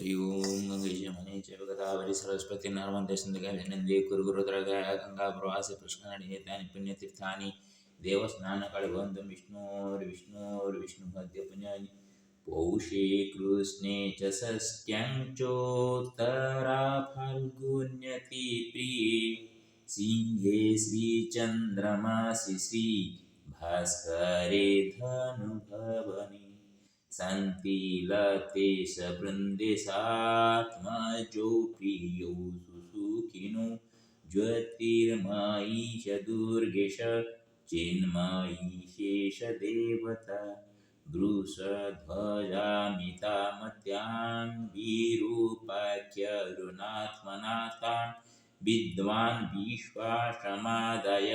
हरि ओम गंगेश मने चैव गोदावरी सरस्वती नर्मदे सिन्धुकावे नन्दी कुरुगुरुत्रगः गङ्गा प्रवासे पुष्करणे एतानि पुण्यतीर्थानि देवस्नानकाले भवन्तं विष्णोर्विष्णोर्विष्णुहद्य पुण्यानि पौषे कृष्णे च षष्ट्यां चोत्तरा फाल्गुन्यति प्रिये सिंहे श्रीचन्द्रमासि श्री भास्करे धनुभवनि सन्ति लतेशवृन्देशात्मजो प्रियो सुसुखिनो ज्योतिर्मयी च दुर्गेश चिन्मयी शेषदेवता वृषध्वजामितामत्यां विरूपाख्यरुणात्मनाथान् विद्वान् विश्वासमादय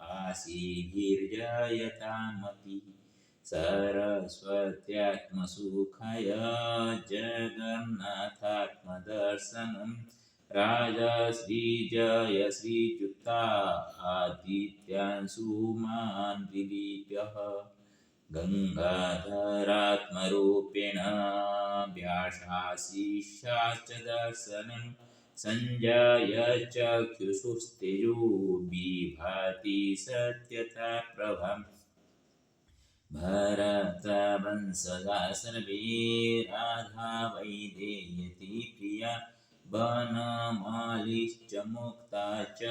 आसीभिर्जयतामपि। सरस्वत्यात्मसुखाय जगन्नाथात्मदर्शनं। राजश्रीजय श्रीयुक्ता आदित्यांशुमान् दिलीप्यः। गङ्गाधरात्मरूपेण व्यासाशिष्याश्च दर्शनं। सञ्जय चक्षुषुस्तेजो बिभाति सत्यता प्रभम्। भरतवंशजा सर्वे राधा वैदेयति प्रिया वनमालिश्च मुक्ता च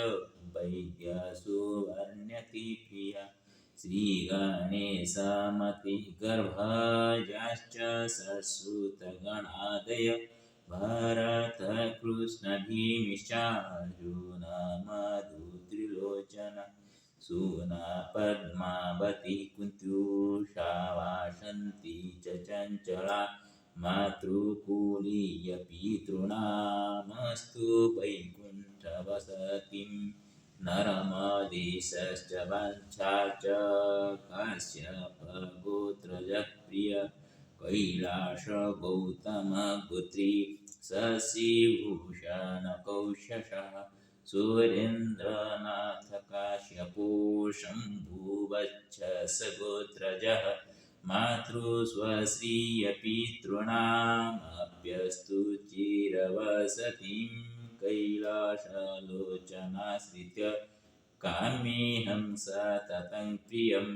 वैद्यसुवर्ण्यति प्रिया श्रीगणेशमतिगर्भजाश्च सश्रुतगणादय भरतकृष्णभीमिश्चार्जुनमधुत्रिलोचन सूना पद्मावती कुन्त्युषा वासन्ती च चञ्चला मातृकुलीयपितॄणामस्तु वैकुण्ठवसतिं नरमदेशश्च वञ्छा च काश्यपगोत्रजप्रिय कैलासगौतमपुत्री शशिभूषणकौशशः सुरेन्द्रनाथकाश्यपो शम्भुवच्छसगोत्रजः मातृस्वश्रियपितॄणामप्यस्तु चिरवसतिं कैलासलोचनाश्रित्य काम्येऽहं सततं प्रियं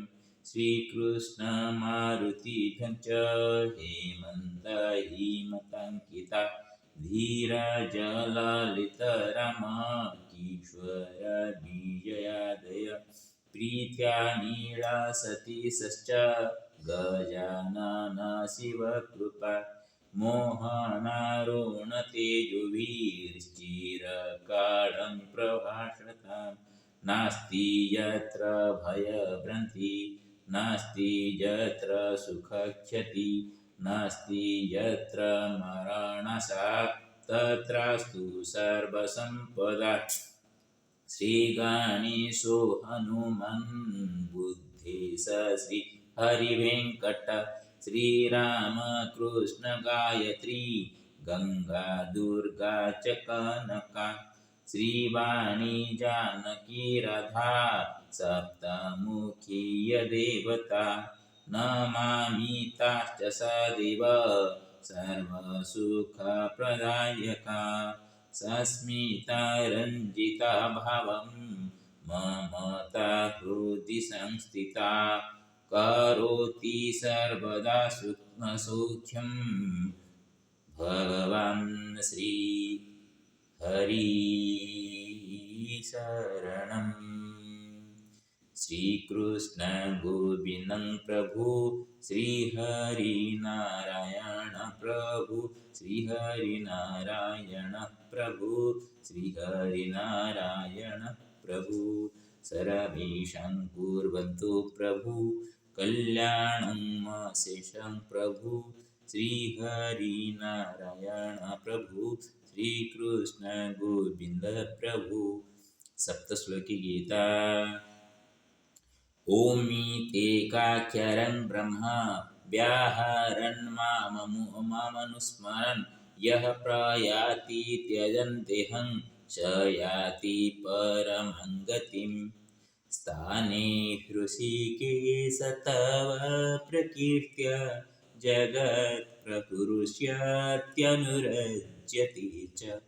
श्रीकृष्णमारुतिभ्यं च हेमन्तहिमतङ्किता धीरजललितरमा किशोरविजयादय प्रीत्या नीलासतीशश्च गजानन शिवकृपा मोहनारुणतेजुभिश्चिरकालं प्रभाषतां नास्ति यत्र भयभ्रन्ति नास्ति यत्र सुखक्षति नास्ति यत्र मरणसा तत्रास्तु सर्वसम्पदा। श्रीगणेशो हनुमन् बुद्धेश श्रीहरिवेङ्कट श्रीरामकृष्णगायत्री गङ्गा दुर्गा च कनका श्रीवाणी जानकी राधा सप्तमुखीयदेवता। नमामि ताश्च सदैव सर्वसुखप्रदायका। सस्मितारञ्जिता भावं ममता हृदि संस्थिता। करोति सर्वदा सुखसौख्यं। भगवान् श्री हरिशरणम् श्रीकृष्ण गोविन्दं प्रभु, श्रीहरिनारायण प्रभु श्रीहरिनारायण प्रभु श्रीहरिनारायण प्रभु। सर्वेषां कुर्वन्तु प्रभु, कल्याणं शेषं प्रभु, श्रीहरिनारायण प्रभु श्रीकृष्ण गोविन्द प्रभु। सप्तश्लोकी गीता। ओमीतेकाख्यरन् ब्रह्म व्याहरन् मामनुस्मरन्। यः प्रयाति त्यजन् देहं स याति परमं गतिं। स्थाने हृषिकेश तव प्रकीर्त्य जगत्प्रपुरुष्यत्यनुरज्यते च।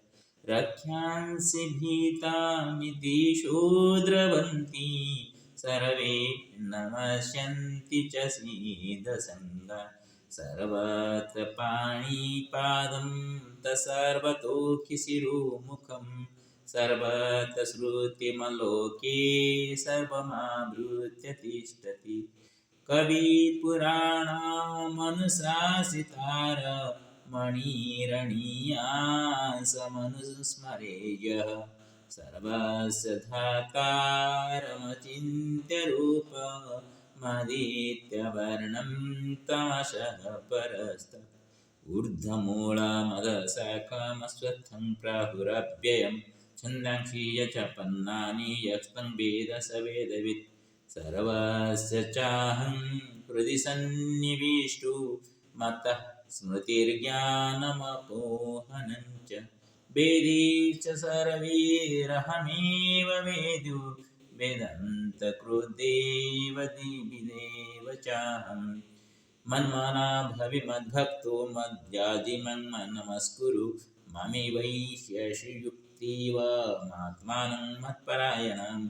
रक्ष्यांसि भीतामिति शूद्रवन्ति सर्वे नमस्यन्ति च सीदसङ्गा सर्वत्र पाणिपादं तसर्वतोऽखिशिरोमुखं सर्वत्र श्रुतिमलोके सर्वमावृत्य तिष्ठति। कविपुराणामनुशासितार मणिरणीयासमनुस्मरेयः सर्वस्धाकारमचिन्त्यरूप मदीत्यवर्णं तमशः परस्त ऊर्ध्वमूला मदसकामस्वत्थं प्राहुरव्ययं छन्दीय च पन्नानि यत्त्वं वेद सवेदवित् सर्वस्य चाहं हृदि सन्निविष्टु मतः स्मृतिर्ज्ञानमपोहनं च वेदी च सर्वैरहमेव वेद्यो वेदन्तकृदेव दिविदेव चाहं मन्मना भविमद्भक्तो मद्याजिमन्मनमस्कुरु ममैवैष्ययुक्तीव महात्मानं मत्परायणम्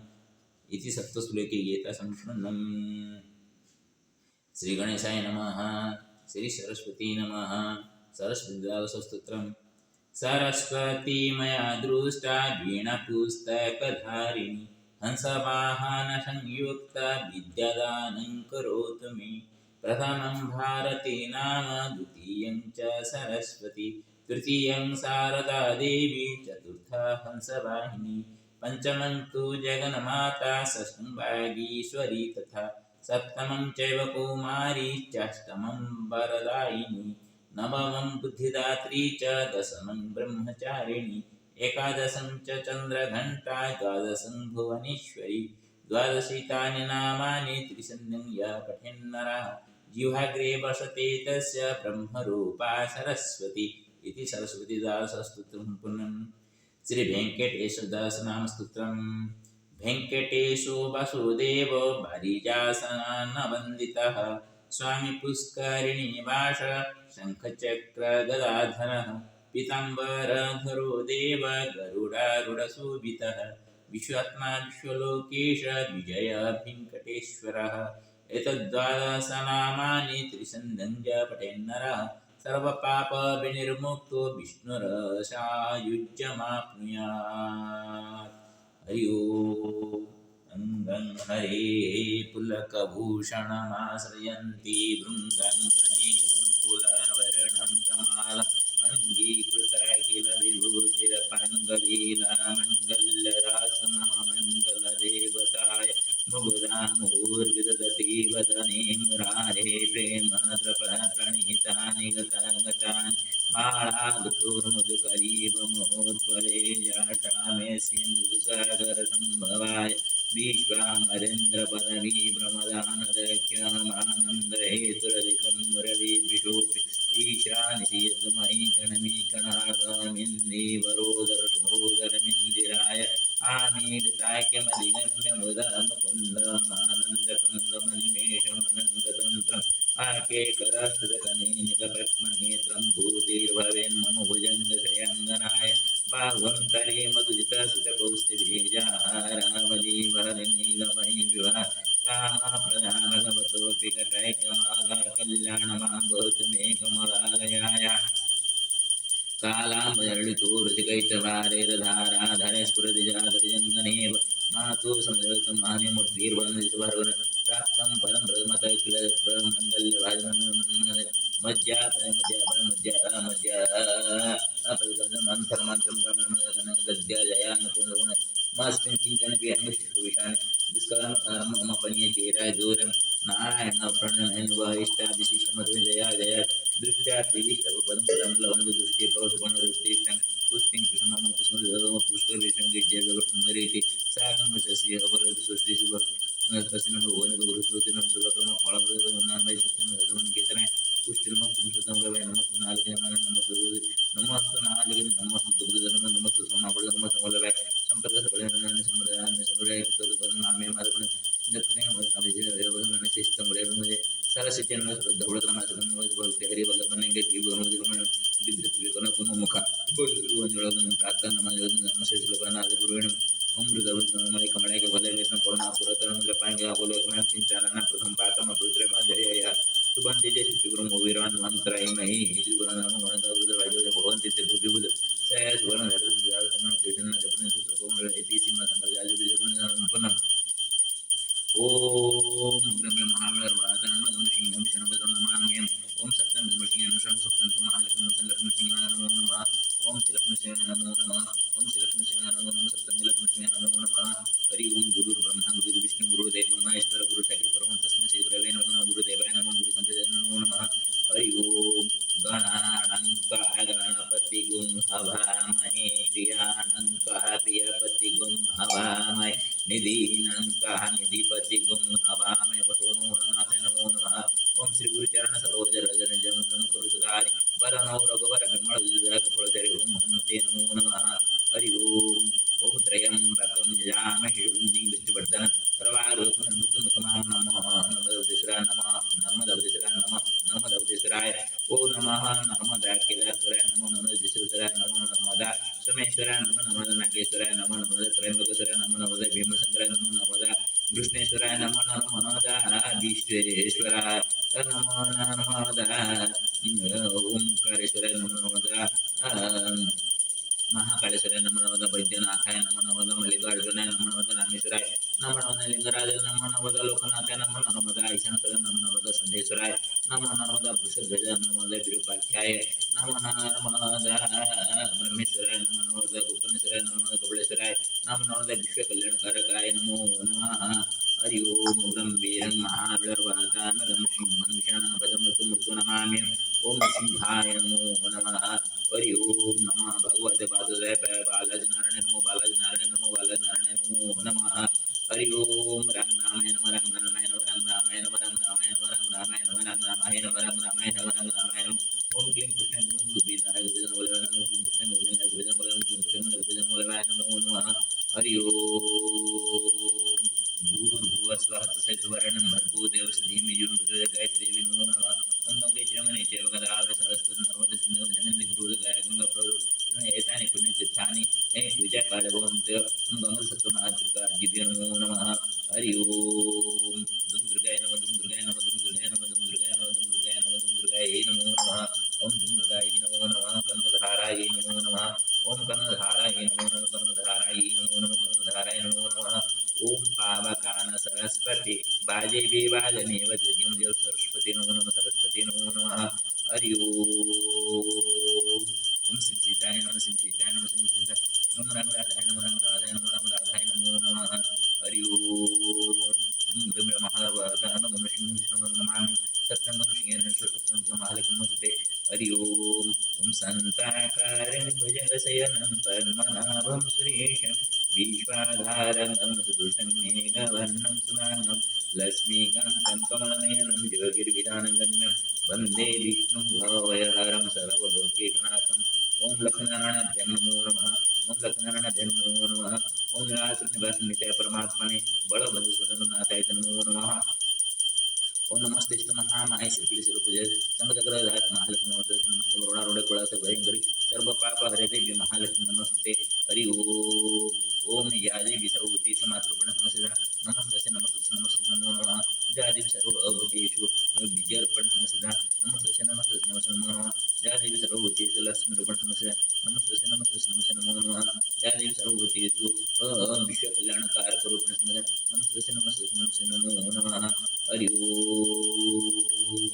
इति सप्तश्लोके गीतासम्पूर्णम् श्रीगणेशाय नमः, श्रीसरस्वती नमः, सरस्वतीदासस्तोत्रम्। सरस्वती मया दृष्टा वीणपुस्तकधारिणी। हंसवाहनसंयुक्ता विद्यादानं करोतु मे। प्रथमं भारती नाम, द्वितीयं च सरस्वती, तृतीयं शारदा देवी, चतुर्था हंसवाहिनी। पञ्चमं तु जगन्माता, षष्ठं वागीश्वरी तथा सप्तमं चैव कौमारी, चाष्टमं वरदायिनी। नवमं बुद्धिदात्री च दशमं ब्रह्मचारिणी, एकादशं च चन्द्रघण्टा, द्वादशं भुवनेश्वरी द्वादशी तानि नामानि पठेन्नरः। जिह्वाग्रे वसते तस्य ब्रह्मरूपा सरस्वती इति सरस्वतीदासस्तोत्रं पुनः श्रीवेङ्कटेशदासनामस्तोत्रं वेङ्कटेशो वासुदेव स्वामिपुष्कारिणी भाष शङ्खचक्रगदाधरः पिताम्बरधरो देव गरुडारुडशोभितः विश्वात्मा विश्वलोकेश विजयभिङ्कटेश्वरः एतद्वादशनामानि त्रिसन्धञ्जपटेन्नरः सर्वपापविनिर्मुक्तो विष्णुरसायुज्यमाप्नुयात्। हरि ओम् अङ्गं हरे पुलकभूषणमाश्रयन्ती भृङ्गङ्गनेवं कुलवर्णं तमालम् अङ्गीकृता किल विभूतिरपङ्गलीलामङ्गल्यरासममङ्गलदेवताय मुगुदा मुहुर्विदधति वदने मुरारे प्रेमद्रप्रणीतानि गतानि माळाधुर्मुदुकरीव मुहुर्फले जाटामेस्य मृदुसागरसम्भवाय विश्वामरेन्द्रपदवी भ्रमदानदख्यमानन्दहेतुरधिकं रविद्विषोपि ईशानिशयतु मयि गणमीकणागामिन्दीवरोदरसहोदरमिन्दिराय आमीडिताख्यमधिगम्य मुदा मुकुन्दमानन्दकन्दमनिमेषमनन्ततन्त्रम् आकेकरस्तुतकनेत्रं भूतिर्भवेन्मम भुजङ्गशयङ्गनाय मे कमलालयाय कालाम्बरलितो रसिकैतवारेरधाराधरे स्फुरतिजातजङ्गनेव मातु संजगतमान्यमूर्तिर्वन्दस्वर्गन् प्राप्तं परं प्रथमत किल प्रमङ्गल्यभाजमन् मज्जा परमज्जा परमज्जा मज्जा अपरिगमन्थर्मन्त्रं गमनं गद्याजयानुपुनरुण मास्मिन् किञ्चनपि अङ्गशिशुविषाणि दुष्कर्म ममपनीय चेराय दूरं नारायण प्रणयनुभाविष्टाभिशिष्टमधु जया दृष्ट्या त्रिविष्टपदं पदं लवन्द दृष्टिर्भवसुगुणरुष्टिष्टं पुष्टिं कृष्णमम कुसुमविभगम पुष्करविष्णं गिरिजगसुन्दरी इति साकं वचसि अपरसृष्टिशुभ तस्मिन् भुवनं गुरुश्रुतिनं सुभक्रम फलप्रदनान्वय सत्यं सगमन केतनाय पुष्टिर्मं पुंसतं गवय नमस्तु नालिकेन नमस्तु नमस्तु नालिकेन नमस्तु दुग्धधर्म नमस्तु सोमापद नमस्तु वल्लभाय ಸಂಪರ್ಕ ಸಭೆಗಳನ್ನು ಸಂಪ್ರದಾಯ ಸಮುದಾಯ ಮಾತುಗಳು ಸಂಪೂರ್ಣ ಸರ ಶಿಕ್ಷಣ ಧವಳತನ ಮಾತುಗಳನ್ನು ಹರಿ ಬಲ್ಲಭನಿಗೆ ಜೀವನ ವಿದ್ಯುತ್ವಿಕರಣ ಕುಮ್ಮುಖ ಪ್ರಾರ್ಥನಾ ನಮ್ಮ ಶ್ರೀಸುಲಭನಾದ ಗುರುವಿನ ಅಮೃತ ಮಳೆ ಕಮಳೆಗೆ ಬಲವೇತನ ಕೊರೋನಾ ಪುರತನ ಪಾಂಗ ಬೋಲಕಮ ಚಿಂತನ ಪ್ರಥಮ ಪಾತಮ ಪುತ್ರ ಮಾಧುರ್ಯ சுபந்திஜ சித்திபுரம் உயிரான் மண் திரைமை திருபுரநாமம் வணங்காவது ராஜோஜ பகவந்தி திருவிபுது சுவர்ண சரணம் திருச்சன ஜபன சுகம் ஏபிசி மசங்கர் ஜாஜபி ஜபன முப்பனம் ஓம் உக்ரமிரம் மகாவலர் வாதனம கமிஷிங்கம் சனபதம் நமாமியம் ஓம் சப்தம் கமிஷிங்க அனுஷம் ఓం చిలకుని శివాయ నమో నమ. ఓం చిలకుని శివాయ నమో నమ. సప్తమిలకుని శివాయ నమో నమ. హరి ఓం గురుర్ బ్రహ్మ గురుర్ విష్ణు గురు దేవ మహేశ్వర గురు సఖి పరమ తస్మై శ్రీ గురవే నమో నమ. గురు దేవాయ నమో గురు సంప్రదాయ నమో నమ. హరి ఓం గణానంకాయ గణపతి గుం హవామహే ప్రియానంకాయ ప్రియపతి గుం హవామహే. నిధీనంకాయ నిధిపతి గుం హవామహే. ఓంకారేశ్వర నమో నమోద ఓంకారేశ్వర నమో నమోద ಮಹಾಕಾಳೇಶ್ವರ ನಮ ನಮದ ವೈದ್ಯನಾಥಾಯ ನಮ ನಮದ ಮಲ್ಲಿಕಾರ್ಜುನ ನಮ ನಮದ ರಾಮೇಶ್ವರಾಯ ನಮ ನಮದ ಲಿಂಗರಾಜ ನಮ ನಮದ ಲೋಕನಾಥ ನಮ ನಮದ ಐಶಾನಪದ ನಮ ನಮದ ಸಂದೇಶ್ವರಾಯ ನಮ ನಮದ ವೃಷಧ್ವಜ ನಮದ ವಿರೂಪಾಖ್ಯಾಯ ನಮ ನಮದ ಬ್ರಹ್ಮೇಶ್ವರಾಯ ನಮ ನಮದ ಗೋಕರ್ಣೇಶ್ವರಾಯ ನಮ ನಮದ ಕಬಳೇಶ್ವರಾಯ ನಮ ನಮದ ವಿಶ್ವ ಕಲ್ಯಾಣಕಾರಕಾಯ ನಮೋ ನಮಃ हरि ओम उदम वीरं महारुडर्वातामदं सिंहं विशालपदं ऋतुमृतुनमामि ॐ सिंहाय नमो नमः हरि ओं नमः भगवते वासुदेव बालाजी नारायण नमो बालाजी नारायण नमो बालाजी नारायण नमो नमः हरि ओं राम रामाय नम राम रामाय नम राम रामाय नम राम रामाय नम राम रामाय नम राम रामाय नम राम रामाय नम राम काले भवन्त्य ओम गंगा सत्त्वमातृका दिव्य नमो नमः हरि ओम दुम दुर्गाय नमः दुम दुर्गाय नमः दुम दुर्गाय नमः दुम दुर्गाय नमः दुम दुर्गाय नमः दुम दुर्गाय नमो नमः ओम दुम दुर्गाय नमो नमः कनकधाराय नमो नमः ओम कनकधाराय नमो नमः कनकधाराय नमो नमः कनकधाराय नमो नमः ओम पावकान सरस्वती बाजे विवाजनेव जज्ञं जल सरस्वती नमो नमः सरस्वती नमो नमः हरि ओम ओम सिंह सीताय नमः सिंह सीताय नमः सिंह सीताय नमो भुजगशयनं पद्मनाभं सुरेशं विश्वाधारं सुदुष्टं मेघवर्णं सुमाङ्गं लक्ष्मीकान्तं कमलनयनं जगगिरिविधानं गम्यं वन्दे विष्णुं भवयहरं सर्वलोकेकनाथम् ॐ लक्ष्मीनारायणाभ्यं नमो नमः ॐ लक्ष्मीनारायणाभ्यं नमो नमः ॐ निरासनिवासनित्याय परमात्मने बलबन्धुसदनुनाथाय नमो नमः ओम नमस्ते महा माहेश्वरी महालक्ष्मी नमस्ते नमस्ते भयंकरी सर्व पाप हरे देवी महालक्ष्मी नमस्ते हरि ओम ओम यादेवि सर्वभूतेषु मातृपण समस्या नमस्तस्य नमस्तस्य नमस्तस्य नमो नमः। जादेवि सर्वभूतेषु विद्यार्पण समस्या नमस्तस्य नमस्तस्य नमस्तस्य नमो नमः। जादेवि लक्ष्मी लक्ष्मीरूपण समस्या नमस्तस्य नमस्तस्य नमस्ते नमो नमः। जादेवि सर्वभूतेषु विश्वकल्याणकारकरूपण समस्या नमस्तस्य नमस्तस्य नमस्तस्य नमो नम। अं हरि ओम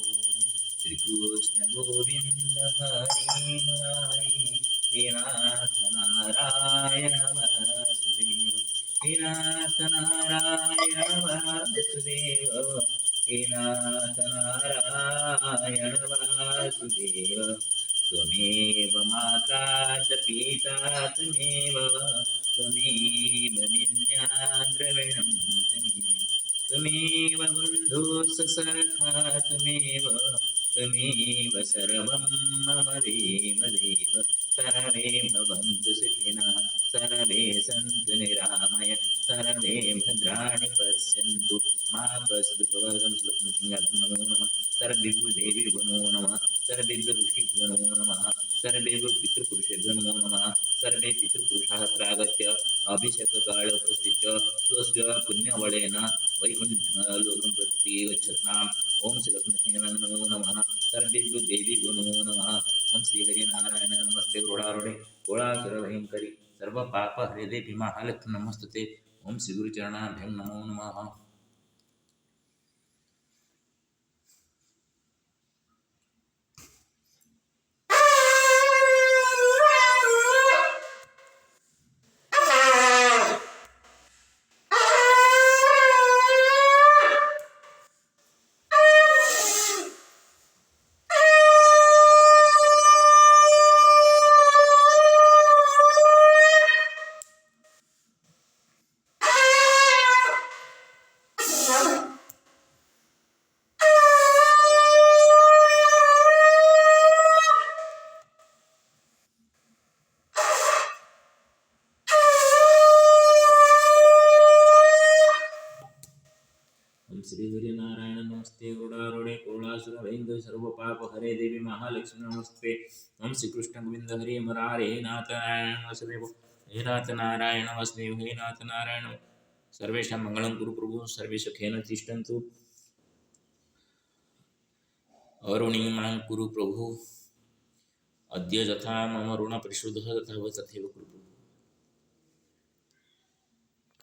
श्रीकृष्ण गोविन्द हरे मुरारी हे नाथ नारायण वासुदेव हे नाथ नारायण वासुदेव हे नाथ नारायण वासुदेव त्वमेव माता च पिता त्वमेव त्वमेव विज्ञान द्रविणं त्वमेव त्वमेव सखा त्वमेव त्वमेव सर्वं मम देव सर्वे भवन्तु सुखिनः सर्वे सन्तु निरामय सर्वे भद्राणि पश्यन्तु। मा पश्यतु महाकसद्भवदं श्लोकनृसिंहार्थं नमो। नमः सर्वेभ्यो देवीभ्यो नमो। नमः सर्वेभ्यो ऋषिभ्यो नमो नमः। सर्वेभ्यो पितृपुरुषेभ्यो नमो नमः। सर्वे पितृपुरुषाः अत्र आगत्य अभिषेककाले उपस्थित्य स्वस्य पुण्यबलेन वैकुण्ठलोकं प्रति गच्छताम् ॐ श्रीलक्ष्मीसिंहाय नमो। नमः सर्वेभ्यो देवीभ्यो नमो नमः। ॐ नारायण नमस्ते गोडारुडे गोळासुरभयङ्करि सर्वपापहरे देवी महालक्ष्मी नमस्तुते ॐ श्रीगुरुचरणाभ्यं नमो नमः। श्री हरिनारायण नमस्ते गुडारोडे कोलासुर भयंकर सर्व पाप हरे देवी महालक्ष्मी नमस्ते ओम श्री कृष्ण गोविंद हरे मुरारे हे नाथ नारायण वसुदेव हे नाथ नारायण वसुदेव हे नाथ नारायण सर्वेषां मङ्गलं कुरु प्रभु सर्वे सुखेन तिष्ठन्तु अरुणिमां कुरु प्रभु अद्य यथा मम ऋणपरिशोधः तथा तथैव कुरु